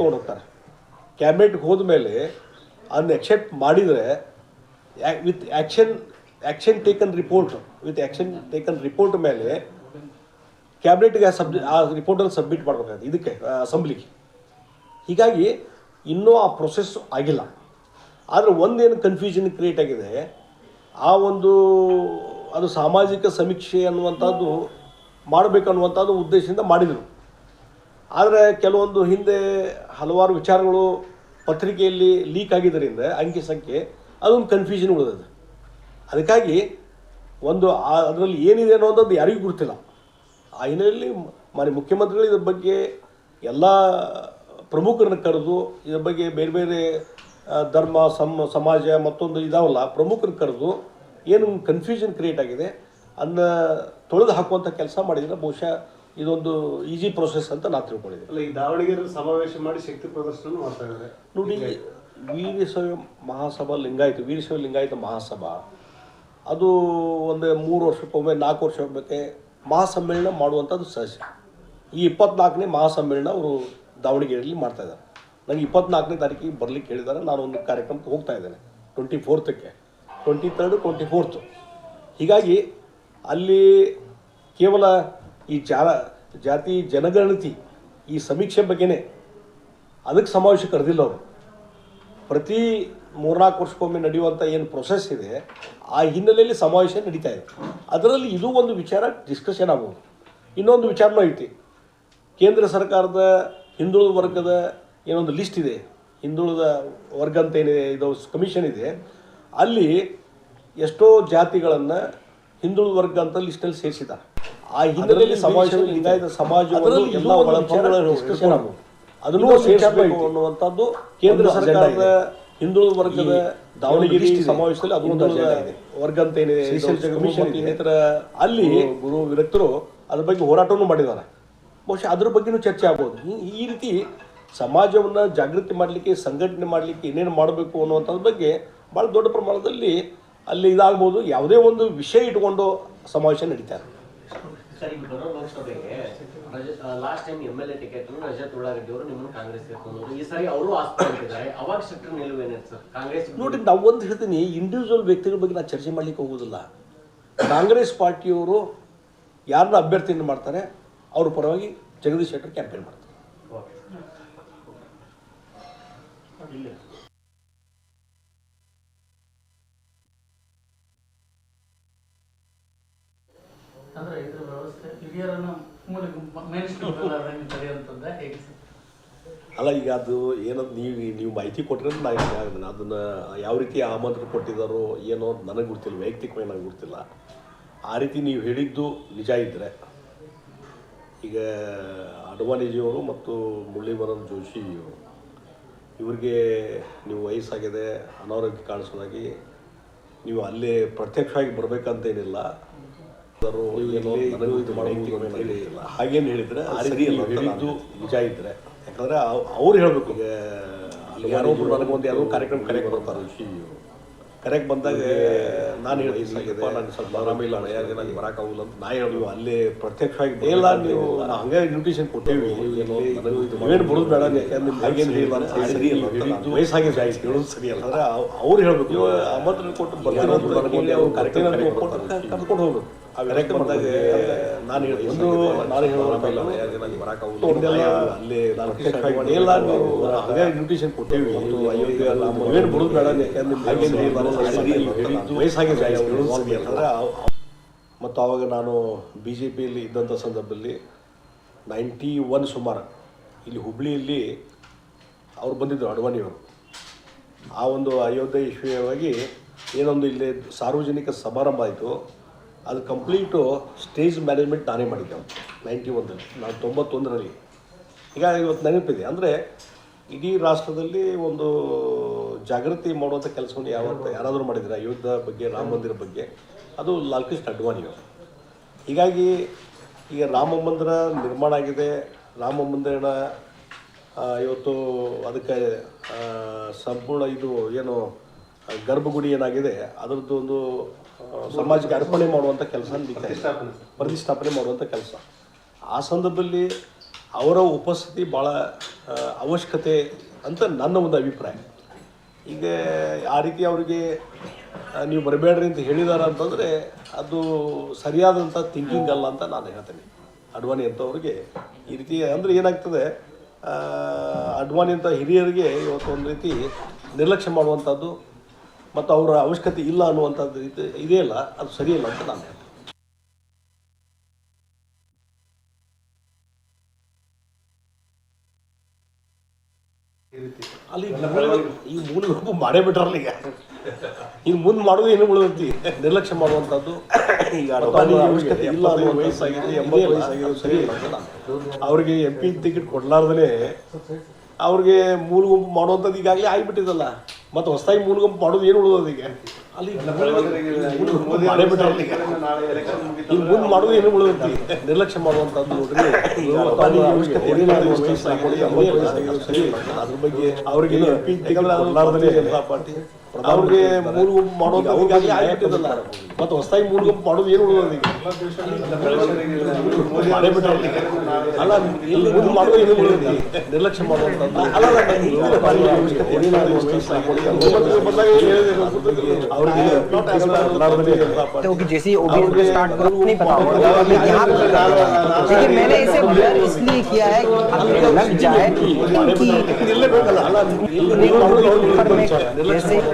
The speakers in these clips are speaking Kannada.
ತೊಗೊಂಡೋಗ್ತಾರೆ ಕ್ಯಾಬಿನೆಟ್ಗೆ ಹೋದ ಮೇಲೆ ಅದನ್ನ ಎಕ್ಸೆಪ್ಟ್ ಮಾಡಿದರೆ with action action taken report with action taken report ಮೇಲೆ ಕ್ಯಾಬಿನೆಟ್ಗೆ ಸಬ್ ಆ ರಿಪೋರ್ಟನ್ನು ಸಬ್ಮಿಟ್ ಮಾಡಬೇಕಾಗುತ್ತೆ, ಇದಕ್ಕೆ ಅಸೆಂಬ್ಲಿಗೆ. ಹೀಗಾಗಿ ಇನ್ನೂ ಆ ಪ್ರೊಸೆಸ್ ಆಗಿಲ್ಲ. ಆದರೆ ಒಂದೇನು ಕನ್ಫ್ಯೂಷನ್ ಕ್ರಿಯೇಟ್ ಆಗಿದೆ, ಆ ಒಂದು, ಅದು ಸಾಮಾಜಿಕ ಸಮೀಕ್ಷೆ ಅನ್ನುವಂಥದ್ದು ಮಾಡಬೇಕನ್ನುವಂಥದ್ದು ಉದ್ದೇಶದಿಂದ ಮಾಡಿದರು. ಆದರೆ ಕೆಲವೊಂದು ಹಿಂದೆ ಹಲವಾರು ವಿಚಾರಗಳು ಪತ್ರಿಕೆಯಲ್ಲಿ ಲೀಕ್ ಆಗಿದ್ದರಿಂದ, ಅಂಕಿ ಸಂಖ್ಯೆ, ಅದೊಂದು ಕನ್ಫ್ಯೂಷನ್ ಉಳಿದದು ಅದಕ್ಕಾಗಿ ಒಂದು ಅದರಲ್ಲಿ ಏನಿದೆ ಅನ್ನೋದು ಯಾರಿಗೂ ಗೊತ್ತಿಲ್ಲ ಆ ಹಿನ್ನೆಲೆಯಲ್ಲಿ ಮಾನ್ಯ ಮುಖ್ಯಮಂತ್ರಿಗಳು ಇದ್ರ ಬಗ್ಗೆ ಎಲ್ಲ ಪ್ರಮುಖರನ್ನ ಕರೆದು ಇದ್ರ ಬಗ್ಗೆ ಬೇರೆ ಬೇರೆ ಧರ್ಮ, ಸಮ, ಸಮಾಜ ಮತ್ತೊಂದು ಇದಾವಲ್ಲ, ಪ್ರಮುಖರನ್ನು ಕರೆದು ಏನು ಕನ್ಫ್ಯೂಷನ್ ಕ್ರಿಯೇಟ್ ಆಗಿದೆ ಅದನ್ನ ತೊಳೆದು ಹಾಕುವಂಥ ಕೆಲಸ ಮಾಡಿದರೆ ಬಹುಶಃ ಇದೊಂದು ಈಸಿ ಪ್ರೊಸೆಸ್ ಅಂತ ನಾನು ತಿಳ್ಕೊಂಡಿದ್ದೆ ಅಲ್ಲ ಈ ದಾವಣಗೆರೆ ಸಮಾವೇಶ ಮಾಡಿ ಶಕ್ತಿ ಪ್ರದರ್ಶನ ಮಾಡ್ತಾ ಇದ್ದಾರೆ. ನೋಡಿ ವೀರಶೈವ ಮಹಾಸಭಾ ಲಿಂಗಾಯತ ವೀರಶೈವ ಲಿಂಗಾಯತ ಮಹಾಸಭಾ. ಅದು ಒಂದು ಮೂರು ವರ್ಷಕ್ಕೊಮ್ಮೆ ನಾಲ್ಕು ವರ್ಷಕ್ಕೆ ಮಹಾಸಮ್ಮೇಳನ ಮಾಡುವಂಥದ್ದು ಸಹಜ. ಈ ಇಪ್ಪತ್ನಾಲ್ಕನೇ ಮಹಾಸಮ್ಮೇಳನ ಅವರು ದಾವಣಗೆರೆಯಲ್ಲಿ ಮಾಡ್ತಾ ಇದ್ದಾರೆ. ನನಗೆ ಇಪ್ಪತ್ನಾಲ್ಕನೇ ತಾರೀಕಿಗೆ ಬರಲಿಕ್ಕೆ ಹೇಳಿದ್ದಾರೆ. ನಾನು ಒಂದು ಕಾರ್ಯಕ್ರಮಕ್ಕೆ ಹೋಗ್ತಾ ಇದ್ದೇನೆ. ಟ್ವೆಂಟಿ ಫೋರ್ತಕ್ಕೆ ಟ್ವೆಂಟಿ ತರ್ಡು ಟ್ವೆಂಟಿ ಫೋರ್ತು. ಹೀಗಾಗಿ ಅಲ್ಲಿ ಕೇವಲ ಈ ಜಾ ಜಾತಿ ಜನಗಣತಿ ಈ ಸಮೀಕ್ಷೆ ಬಗ್ಗೆನೇ ಅದಕ್ಕೆ ಸಮಾವೇಶ ಕರೆದಿಲ್ಲ ಅವರು. ಪ್ರತಿ ಮೂರ್ನಾಲ್ಕು ವರ್ಷಕ್ಕೊಮ್ಮೆ ನಡೆಯುವಂಥ ಏನು ಪ್ರೊಸೆಸ್ ಇದೆ, ಆ ಹಿನ್ನೆಲೆಯಲ್ಲಿ ಸಮಾವೇಶ ನಡೀತಾ ಇದೆ. ಅದರಲ್ಲಿ ಇದು ಒಂದು ವಿಚಾರ ಡಿಸ್ಕಷನ್ ಆಗ್ಬೋದು ಇನ್ನೊಂದು ವಿಚಾರನೂ ಐತಿ. ಕೇಂದ್ರ ಸರ್ಕಾರದ ಹಿಂದುಳಿದ ವರ್ಗದ ಏನೊಂದು ಲಿಸ್ಟ್ ಇದೆ, ಹಿಂದುಳಿದ ವರ್ಗ ಅಂತ ಏನಿದೆ, ಇದು ಕಮಿಷನ್ ಇದೆ. ಅಲ್ಲಿ ಎಷ್ಟೋ ಜಾತಿಗಳನ್ನು ಹಿಂದುಳಿದ ವರ್ಗ ಅಂತ ಲಿಸ್ಟಲ್ಲಿ ಸೇರಿಸಿದ್ದಾರೆ. ಆ ಹಿನ್ನೆಲೆಯಲ್ಲಿ ಸಮಾಜದಲ್ಲಿ ಲಿಂಗಾಯತ ಸಮಾಜವನ್ನು ಎಲ್ಲ ಅದನ್ನು ಸೇರಿಸಬೇಕು ಅನ್ನುವಂಥದ್ದು ಕೇಂದ್ರ ಸರ್ಕಾರದ ಹಿಂದುಳಿದ ವರ್ಗದ ದಾವಣಗೆರೆ ಸಮಾವೇಶದಲ್ಲಿ ಅದೊಂದು ವರ್ಗ ಅಂತ ಏನಿದೆ? ಕಮಿಷನ್ ಇನ್ನಿತರ ಅಲ್ಲಿ ಗುರು ವಿರಕ್ತರು ಅದ್ರ ಬಗ್ಗೆ ಹೋರಾಟವನ್ನು ಮಾಡಿದ್ದಾರೆ. ಬಹುಶಃ ಅದ್ರ ಬಗ್ಗೆನೂ ಚರ್ಚೆ ಆಗ್ಬೋದು. ಈ- ಈ ರೀತಿ ಸಮಾಜವನ್ನು ಜಾಗೃತಿ ಮಾಡಲಿಕ್ಕೆ ಸಂಘಟನೆ ಮಾಡಲಿಕ್ಕೆ ಏನೇನು ಮಾಡಬೇಕು ಅನ್ನುವಂಥದ್ರ ಬಗ್ಗೆ ಭಾಳ ದೊಡ್ಡ ಪ್ರಮಾಣದಲ್ಲಿ ಅಲ್ಲಿ ಇದಾಗ್ಬೋದು. ಯಾವುದೇ ಒಂದು ವಿಷಯ ಇಟ್ಕೊಂಡು ಸಮಾವೇಶ ನಡೀತಾರೆ ಸರ್ ಈಗ ಬರೋ ಲೋಕಸಭೆಗೆ last time M L A ticket Rajat Ullagaddi ಅವರು ನಿಮ್ಮನ್ನು ಕಾಂಗ್ರೆಸ್ ಸೇರ್ಕೊಂಡು ಈ ಸಾರಿ ಅವರು ಆಸ್ಪತ್ರೆ ಅವಾಗ ಸೆಕ್ಟರ್ ನಿಲುವು ಏನಿತ್ತು ಸರ್? ಕಾಂಗ್ರೆಸ್ ನೋಡಿ ನಾವು ಒಂದು ಹೇಳ್ತೀನಿ ಇಂಡಿವಿಜುವಲ್ ವ್ಯಕ್ತಿಗಳ ಬಗ್ಗೆ ನಾನು ಚರ್ಚೆ ಮಾಡ್ಲಿಕ್ಕೆ ಹೋಗೋದಿಲ್ಲ. ಕಾಂಗ್ರೆಸ್ ಪಾರ್ಟಿಯವರು ಯಾರನ್ನ ಅಭ್ಯರ್ಥಿಯನ್ನು ಮಾಡ್ತಾರೆ ಅವ್ರ ಪರವಾಗಿ ಜಗದೀಶ್ ಶೆಟ್ಟರ್ ಕ್ಯಾಂಪೇನ್ ಮಾಡ್ತಾರೆ. ಅಂದ್ರೆ ಇದ್ರ ವ್ಯವಸ್ಥೆ ಮೂಲ ಹೇಗೆ ಅಲ್ಲ, ಈಗ ಅದು ಏನದು ನೀವು ನೀವು ಮಾಹಿತಿ ಕೊಟ್ಟರೆ ನಾನು ಅದನ್ನ, ಅದನ್ನು ಯಾವ ರೀತಿ ಆಮಂತ್ರಣ ಕೊಟ್ಟಿದ್ದಾರೋ ಏನೋ ನನಗೆ ಗೊತ್ತಿಲ್ಲ, ವೈಯಕ್ತಿಕವಾಗಿ ನನಗೆ ಗೊತ್ತಿಲ್ಲ. ಆ ರೀತಿ ನೀವು ಹೇಳಿದ್ದು ನಿಜ ಇದ್ದರೆ ಈಗ ಅಡ್ವಾಣಿಜಿಯವರು ಮತ್ತು ಮುರಳೀಧರನ್ ಜೋಶಿಯವರು ಇವರಿಗೆ ನೀವು ವಯಸ್ಸಾಗಿದೆ, ಅನಾರೋಗ್ಯ ಕಾಣಿಸೋದಾಗಿ, ನೀವು ಅಲ್ಲೇ ಪ್ರತ್ಯಕ್ಷವಾಗಿ ಬರಬೇಕಂತೇನಿಲ್ಲ. ಹಾಗೇನು ಹೇಳಿದ್ರೆ ಹೇಳಿದ್ದು ನಿಜ ಇದ್ರೆ. ಯಾಕಂದ್ರೆ ಅವ್- ಅವ್ರು ಹೇಳ್ಬೇಕು. ಅಲ್ಲಿ ಯಾರೋ ನನಗೊಂದು ಯಾವುದೋ ಕಾರ್ಯಕ್ರಮ ಕರೆಕ್ಟ್ ಬರ್ತಾರೆ. ಕರೆಕ್ಟ್ ಬಂದಾಗ ನಾನು ವಯಸ್ಸಾಗಿದೆ. ನಾನು ಸ್ವಲ್ಪ ಆರಾಮಿಲ್ಲ ಯಾರಿಗೆ ನನಗೆ ಬರೋಕ್ಕಾಗಲ್ಲ ಅಂತ ನಾ ಹೇಳಿದ್ವಿ ಅಲ್ಲೇ ಪ್ರತ್ಯಕ್ಷವಾಗಿ ಇಲ್ಲ ನೀವು ಹಂಗೆ ಇನ್ವಿಟೇಷನ್ ಕೊಟ್ಟೇವಿ ಏನು ಬರೋದು ಬೇಡ ಯಾಕಂದ್ರೆ ಹಾಗೇನು ಹೇಳಿಲ್ಲ ಸರಿ ಅಲ್ಲ ಹೇಳಿದ್ದು ವಯಸ್ಸಾಗಿದೆ ಆಯ್ತು. ಹೇಳೋದು ಸರಿ ಅಲ್ಲ. ಅಂದ್ರೆ ಅವ್- ಅವ್ರು ಹೇಳ್ಬೇಕು. ಆಮಂತ್ರಣ ಕೊಟ್ಟು ನನಗೆ ಅವ್ರು ಕಾರ್ಯಕ್ರಮ ಕರ್ಕೊಂಡು ಹೋಗ್ಬೇಕು. ಕರೆಕ್ಟ್ ನಾನು ಒಂದು ನಾನು ಹೇಳೋದಿಲ್ಲ ಅಲ್ಲೇ ನಾನು ಇನ್ವಿಟೇಷನ್ ಕೊಟ್ಟೇವಿ ಏನು ಬೇಡ ಯಾಕಂದ್ರೆ ವಯಸ್ಸಾಗಿದೆ ಮತ್ತು ಅವಾಗ ನಾನು ಬಿ ಜೆ ಪಿಯಲ್ಲಿ ಇದ್ದಂಥ ಸಂದರ್ಭದಲ್ಲಿ ನೈಂಟಿ ಒನ್ ಸುಮಾರು ಇಲ್ಲಿ ಹುಬ್ಳಿಯಲ್ಲಿ ಅವ್ರು ಬಂದಿದ್ದರು ಅಡ್ವಾಣಿಯವರು. ಆ ಒಂದು ಅಯೋಧ್ಯೆ ವಿಷಯವಾಗಿ ಏನೊಂದು ಇಲ್ಲಿ ಸಾರ್ವಜನಿಕ ಸಮಾರಂಭ ಆಯಿತು. ಅದು ಕಂಪ್ಲೀಟು ಸ್ಟೇಜ್ ಮ್ಯಾನೇಜ್ಮೆಂಟ್ ನಾನೇ ಮಾಡಿದ್ದೆ ನೈಂಟಿ ಒಂದಲ್ಲಿ ನಾನು ತೊಂಬತ್ತೊಂದರಲ್ಲಿ. ಈಗ ಇವತ್ತು ನೆನಪಿದೆ, ಅಂದರೆ ಇಡೀ ರಾಷ್ಟ್ರದಲ್ಲಿ ಒಂದು ಜಾಗೃತಿ ಮಾಡುವಂಥ ಕೆಲಸವನ್ನು ಯಾವತ್ತು ಯಾರಾದರೂ ಮಾಡಿದ್ರೆ ಯುದ್ಧ ಬಗ್ಗೆ, ರಾಮ ಮಂದಿರ ಬಗ್ಗೆ, ಅದು ಲಾಲ್ಕೃಷ್ಣ ಅಡ್ವಾಣಿ ಅಡ್ವಾಣಿಯವರು ಹೀಗಾಗಿ ಈಗ ರಾಮ ಮಂದಿರ ನಿರ್ಮಾಣ ಆಗಿದೆ, ರಾಮ ಮಂದಿರನ ಇವತ್ತು ಅದಕ್ಕೆ ಸಂಪೂರ್ಣ ಇದು ಏನು ಗರ್ಭಗುಡಿ ಏನಾಗಿದೆ ಅದರದ್ದು ಒಂದು ಸಮಾಜಕ್ಕೆ ಅರ್ಪಣೆ ಮಾಡುವಂಥ ಕೆಲಸ ಪ್ರತಿಷ್ಠಾಪನೆ ಮಾಡುವಂಥ ಕೆಲಸ. ಆ ಸಂದರ್ಭದಲ್ಲಿ ಅವರ ಉಪಸ್ಥಿತಿ ಭಾಳ ಅವಶ್ಯಕತೆ ಅಂತ ನನ್ನ ಒಂದು ಅಭಿಪ್ರಾಯ. ಈಗ ಆ ರೀತಿ ಅವರಿಗೆ ನೀವು ಬರಬೇಡ್ರಿ ಅಂತ ಹೇಳಿದಾರ ಅಂತಂದರೆ ಅದು ಸರಿಯಾದಂಥ ಥಿಂಕಿಂಗ್ ಅಲ್ಲ ಅಂತ ನಾನು ಹೇಳ್ತೇನೆ. ಅಡ್ವಾಣಿ ಅಂತವ್ರಿಗೆ ಈ ರೀತಿ ಅಂದರೆ ಏನಾಗ್ತದೆ ಅಡ್ವಾನಿ ಅಡ್ವಾಣಿ ಅಂತ ಹಿರಿಯರಿಗೆ ಇವತ್ತು ಒಂದು ರೀತಿ ನಿರ್ಲಕ್ಷ್ಯ ಮಾಡುವಂಥದ್ದು ಮತ್ತು ಅವರ ಅವಶ್ಯಕತೆ ಇಲ್ಲ ಅನ್ನುವಂಥದ್ದು ಇದು ಇದೆಯಲ್ಲ ಅದು ಸರಿಯಲ್ಲ ಅಂತ ನಾನು ಹೇಳ್ತೇನೆ. ಅಲ್ಲಿ ಈ ಮೂಲ ಗುಂಪು ಮಾಡೇ ಬಿಟ್ರಲ್ಲ ಈಗ. ಇನ್ನು ಮುಂದೆ ಮಾಡೋದು ಏನು ಉಳಿದೈತಿ ನಿರ್ಲಕ್ಷ್ಯ ಮಾಡುವಂಥದ್ದು. ಈಗ ಅವಶ್ಯಕತೆ ಇಲ್ಲ ಅನ್ನೋ ವಯಸ್ಸಾಗಿದೆ ಎಂಬತ್ತು ವಯಸ್ಸಾಗಿದೆ ಸರಿ. ಅವ್ರಿಗೆ ಎಂ ಪಿ ಟಿಕೆಟ್ ಕೊಡ್ಲಾರ್ದೇ ಅವ್ರಿಗೆ ಮೂಲ ಗುಂಪು ಮಾಡುವಂಥದ್ದು ಈಗಾಗಲೇ ಆಗಿಬಿಟ್ಟಿದಲ್ಲ ಮತ್ತು ಹೊಸದಾಗಿ ಮೂಲ ಗುಂಪು ಮಾಡೋದು ಏನು ಉಳಿದೋದು ಈಗ ಅಲ್ಲಿ ಮಾಡೇ ಈಗ ಇನ್ನು ಮುಂದೆ ಮಾಡೋದು ಏನು ಉಳಿದೈತಿ ನಿರ್ಲಕ್ಷ್ಯ ಮಾಡುವಂಥದ್ದು ನೋಡ್ರಿ ಅದ್ರ ಬಗ್ಗೆ ಅವ್ರಿಗೆ ಜನತಾ ಪಾರ್ಟಿ. ಅವ್ರಿಗೆ ಮೂಲ ಗುಂಪು ಮಾಡೋದು ಈಗಾಗಲೇ ಆಗಿಬಿಟ್ಟಿದಲ್ಲ ಮತ್ತು ಹೊಸದಾಗಿ ಮೂಲ ಗುಂಪು ಮಾಡೋದು ಏನು ಉಳಿದೋದು ಈಗ ಮಾಡೇ ಬಿಟ್ರಲ್ಲ ಈಗ ಅಲ್ಲ ಇಲ್ಲಿ ಮುಂದೆ ಮಾಡೋದು ಏನು ಉಳಿದೈತಿ ನಿರ್ಲಕ್ಷ್ಯ ಮಾಡುವಂಥದ್ದು ಅಲ್ಲ ಅಲ್ಲ, ನಾನು ಹಿಂದಿನ ಬಾರಿ ಅವಶ್ಯಕತೆ ಇಲ್ಲ ಅನ್ನೋ ವಯಸ್ಸಾಗಿದೆ ಒಂಬತ್ತು ಬಂದಾಗ ಹೇಳಿದೆ ಅವ್ರಿಗೆ M P ticket ಕೊಡ್ಲಾರ್ದೇ Janata party क्योंकि जैसे ही ओबीएस में स्टार्ट करो नहीं पता होगा अभी यहाँ पर लेकिन मैंने इसे ब्लर इसलिए किया है कि आपको लग जाए कि ನಿಲ್ಲಬೇಕಲ್ಲ ಅಲ್ಲ ಇಲ್ಲಿ ऊपर में जैसे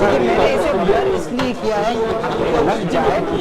मैंने इसे डर इसलिए किया है कि लग जाए कि